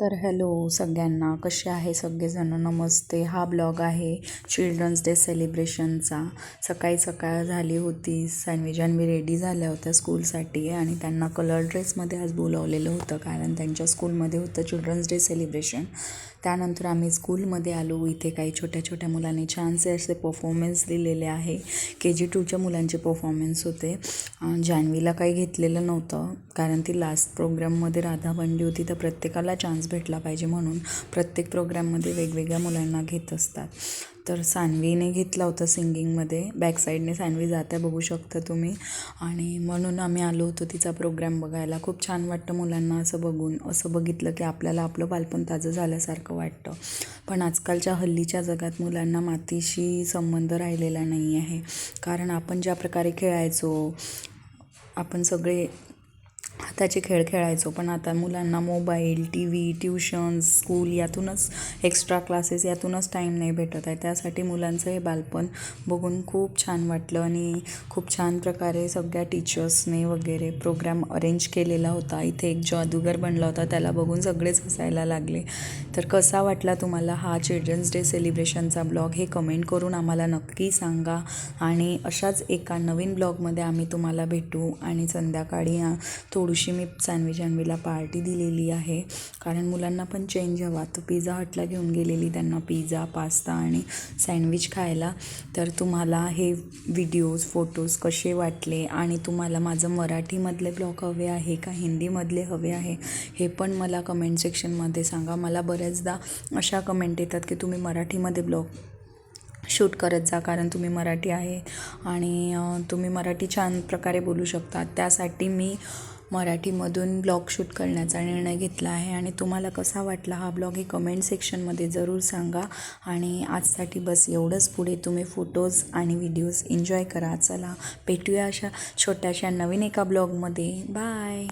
तर हॅलो सगळ्यांना. कसे आहे सगळेजण? नमस्ते. हा ब्लॉग आहे चिल्ड्रन्स डे सेलिब्रेशनचा सकाळी सकाळ झाली होती. सानवी जानवी रेडी झाल्या होत्या स्कूलसाठी आणि त्यांना कलर ड्रेसमध्ये आज बोलावलेलं होतं कारण त्यांच्या स्कूलमध्ये होतं चिल्ड्रन्स डे सेलिब्रेशन त्यानंतर आम्ही स्कूलमध्ये आलो. इथे काही छोट्या छोट्या मुलांनी छानसे असे परफॉर्मन्स दिलेले आहे. के जी टूच्या मुलांचे परफॉर्मन्स होते. जान्हवीला काही घेतलेलं नव्हतं. कारण ती लास्ट प्रोग्राममध्ये राधा बनली होती तर प्रत्येकाला चान्स भेटला पाहिजे म्हणून प्रत्येक प्रोग्राममध्ये वेगवेगळ्या मुलांना घेत असतात. तर सान्वीने घेतला होता सिंगिंगमध्ये बॅक साईडने सान्वी जात्या बघू शकता तुम्ही. आणि म्हणून आम्ही आलो होतो तिचा प्रोग्राम बघायला. खूप छान वाटतं मुलांना असं बघून. असं बघितलं की आपल्याला आपलं बालपण ताजं झाल्यासारखं वाटतं. पण आजकालच्या हल्लीच्या जगात मुलांना मातीशी संबंध राहिलेला नाही आहे कारण आपण ज्या प्रकारे खेळायचो आपण सगळे आताचे खेळ खेळायचो पण आता मुलांना mobile T V tuitions school यातूनच एक्स्ट्रा क्लासेस यातूनच टाईम नाही भेटत आहे. त्यासाठी मुलांचं हे बालपण बघून खूप छान वाटलं आणि खूप छान प्रकारे सगळ्या टीचर्सने वगैरे प्रोग्राम अरेंज केलेला होता. इथे एक जादूगर बनला होता त्याला बघून सगळेच हसायला लागले. तर कसा वाटला तुम्हाला हा चिल्ड्रन्स डे सेलिब्रेशनचा ब्लॉग हे कमेंट करून आम्हाला नक्की सांगा. आणि अशाच एका नवीन ब्लॉगमध्ये आम्ही तुम्हाला भेटू आणि संध्याकाळी थोडं थोडीशी मी सानवी जानवीला पार्टी दिलेली आहे. कारण मुलांना पण चेंज हवा. तर पिझ्झा हटला घेऊन गेलेली त्यांना पिझ्झा पास्ता आणि सँडविच खायला. तर तुम्हाला हे व्हिडिओज फोटोज कसे वाटले? आणि तुम्हाला माझं मराठीमधले ब्लॉग हवे आहे का? हिंदीमधले हवे आहे? हे पण मला कमेंट सेक्शनमध्ये सांगा. मला बऱ्याचदा अशा कमेंट येतात की तुम्ही मराठीमध्ये ब्लॉग शूट करत जा. कारण तुम्ही मराठी आहे. आणि तुम्ही मराठी छान प्रकारे बोलू शकता. त्यासाठी मी मराठीमधून ब्लॉग शूट करण्याचा निर्णय घेतला आहे आणि तुम्हाला कसा वाटला हा ब्लॉग हे कमेंट सेक्शनमध्ये जरूर सांगा. आणि आजसाठी बस एवढंच. पुढे तुम्ही फोटोज आणि व्हिडिओज एन्जॉय करा. चला भेटूया अशा छोट्याशा नवीन एका ब्लॉगमध्ये. बाय.